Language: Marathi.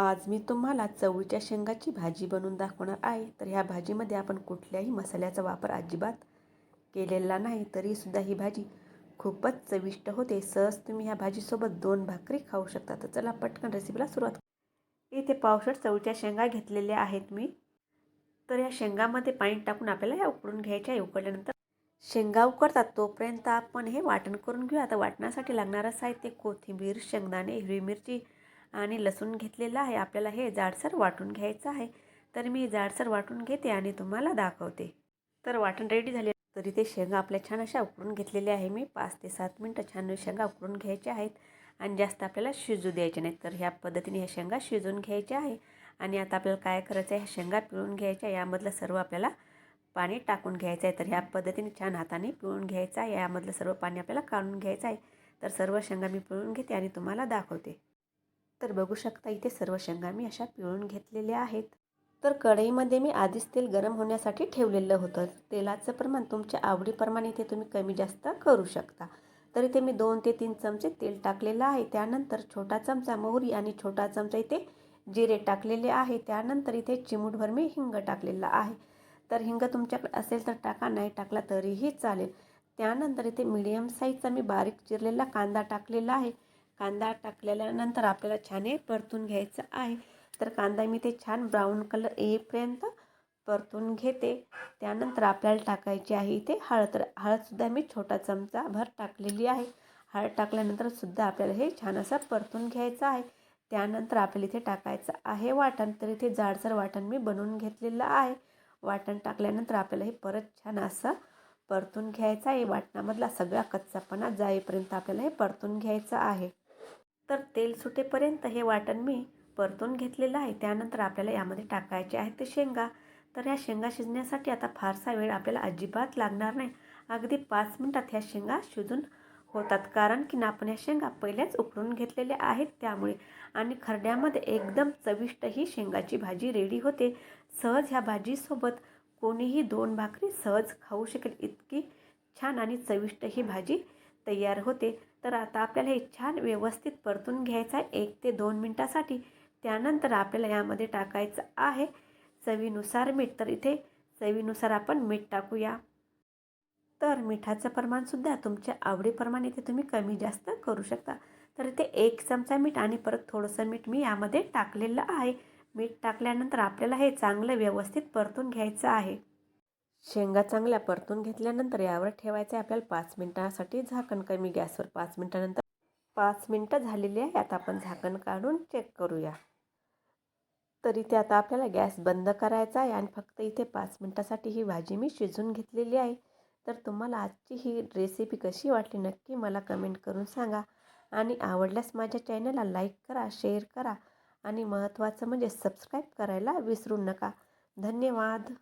आज मी तुम्हाला चवळीच्या शेंगाची भाजी बनवून दाखवणार आहे. तर ह्या भाजीमध्ये आपण कुठल्याही मसाल्याचा वापर अजिबात केलेला नाही तरीसुद्धा ही भाजी खूपच चविष्ट होते. सहज तुम्ही ह्या भाजीसोबत दोन भाकरी खाऊ शकता. तर चला पटकन रेसिपीला सुरुवात इथे पावसाळ चवळीच्या शेंगा घेतलेल्या आहेत मी. तर या शेंगामध्ये पाणी टाकून आपल्याला ह्या उकडून घ्यायच्या आहे. उकडल्यानंतर शेंगा उकडतात तोपर्यंत आपण हे वाटण करून घेऊ. आता वाटण्यासाठी लागणारं साहित्य कोथिंबीर शेंगदाणे हिरवी मिरची आणि लसूण घेतलेलं आहे. आपल्याला हे जाडसर वाटून घ्यायचं आहे. तर मी जाडसर वाटून घेते आणि तुम्हाला दाखवते. तर वाटण रेडी झाले. तरी ते शेंगा आपल्या छान अशा उकडून घेतलेल्या आहे मी. पाच ते सात मिनटं छान शेंगा उकडून घ्यायच्या आहेत. आणि जास्त आपल्याला शिजू द्यायचे नाहीत. तर ह्या पद्धतीने ह्या शेंगा शिजून घ्यायच्या आहे. आणि आता आपल्याला काय करायचं आहे? ह्या शेंगा पिळून घ्यायच्या यामधलं सर्व आपल्याला पाणी टाकून घ्यायचं आहे. तर ह्या पद्धतीने छान हाताने पिळून घ्यायचं आहे. यामधलं सर्व पाणी आपल्याला काढून घ्यायचं आहे. तर सर्व शेंगा मी पिळून घेते आणि तुम्हाला दाखवते. तर बघू शकता इथे सर्व शेंगा मी अशा पिळून घेतलेल्या आहेत. तर कढईमध्ये मी आधीच तेल गरम होण्यासाठी ठेवलेलं होतं. तेलाचं प्रमाण तुमच्या आवडीप्रमाणे इथे तुम्ही कमी जास्त करू शकता. तर इथे मी दोन ते तीन चमचे तेल टाकलेलं आहे. त्यानंतर छोटा चमचा मोहरी आणि छोटा चमचा इथे जिरे टाकलेले आहे. त्यानंतर इथे चिमूटभर मी हिंग टाकलेला आहे. तर हिंग तुमच्याकडे असेल तर टाका नाही टाकला तरीही चालेल. त्यानंतर इथे मीडियम साईजचा मी बारीक चिरलेला कांदा टाकलेला आहे. कांदा टाकलेल्यानंतर आपल्याला छान हे परतून घ्यायचं आहे. तर कांदा मी ते छान ब्राऊन कलर येईपर्यंत परतून घेते. त्यानंतर आपल्याला टाकायची आहे इथे हळद. तर हळदसुद्धा मी छोटा चमचा भर टाकलेली आहे. हळद टाकल्यानंतर सुद्धा आपल्याला हे छान असं परतून घ्यायचं आहे. त्यानंतर आपल्याला इथे टाकायचं आहे वाटण. तर इथे जाडसर वाटण मी बनवून घेतलेलं आहे. वाटण टाकल्यानंतर आपल्याला हे परत छान असं परतून घ्यायचं आहे. वाटणामधला सगळा कच्चापणा जाईपर्यंत आपल्याला हे परतून घ्यायचं आहे. तर तेल सुटेपर्यंत हे वाटण मी परतून घेतलेलं आहे. त्यानंतर आपल्याला यामध्ये टाकायचे आहेत ते शेंगा. तर ह्या शेंगा शिजण्यासाठी आता फारसा वेळ आपल्याला अजिबात लागणार नाही. अगदी पाच मिनटात ह्या शेंगा शिजून होतात. कारण की ना आपण ह्या शेंगा पहिल्याच उकडून घेतलेल्या आहेत त्यामुळे. आणि खरड्यामध्ये एकदम चविष्ट ही शेंगाची भाजी रेडी होते. सहज ह्या भाजीसोबत कोणीही दोन भाकरी सहज खाऊ शकेल. इतकी छान आणि चविष्ट ही भाजी तयार होते. तर आता आपल्याला हे छान व्यवस्थित परतून घ्यायचं आहे. एक ते दोन मिनटासाठी. त्यानंतर आपल्याला यामध्ये टाकायचं आहे चवीनुसार मीठ. तर इथे चवीनुसार आपण मीठ टाकूया. तर मिठाचं प्रमाणसुद्धा तुमच्या आवडीप्रमाणे इथे तुम्ही कमी जास्त करू शकता. तर इथे एक चमचा मीठ आणि परत थोडंसं मीठ मी यामध्ये टाकलेलं आहे. मीठ टाकल्यानंतर आपल्याला हे चांगलं व्यवस्थित परतून घ्यायचं आहे. शेंगा चांगल्या परतून घेतल्यानंतर यावर ठेवायचं आहे आपल्याला पाच मिनटासाठी झाकण कमी गॅसवर पाच मिनटानंतर पाच मिनटं झालेली आहे. आता आपण झाकण काढून चेक करूया. तर इथे आता आपल्याला गॅस बंद करायचा आहे आणि फक्त इथे पाच मिनटासाठी ही भाजी मी शिजून घेतलेली आहे. तर तुम्हाला आजची ही रेसिपी कशी वाटली नक्की मला कमेंट करून सांगा. आणि आवडल्यास माझ्या चॅनलला लाईक करा शेअर करा आणि महत्त्वाचं म्हणजे सबस्क्राईब करायला विसरू नका. धन्यवाद.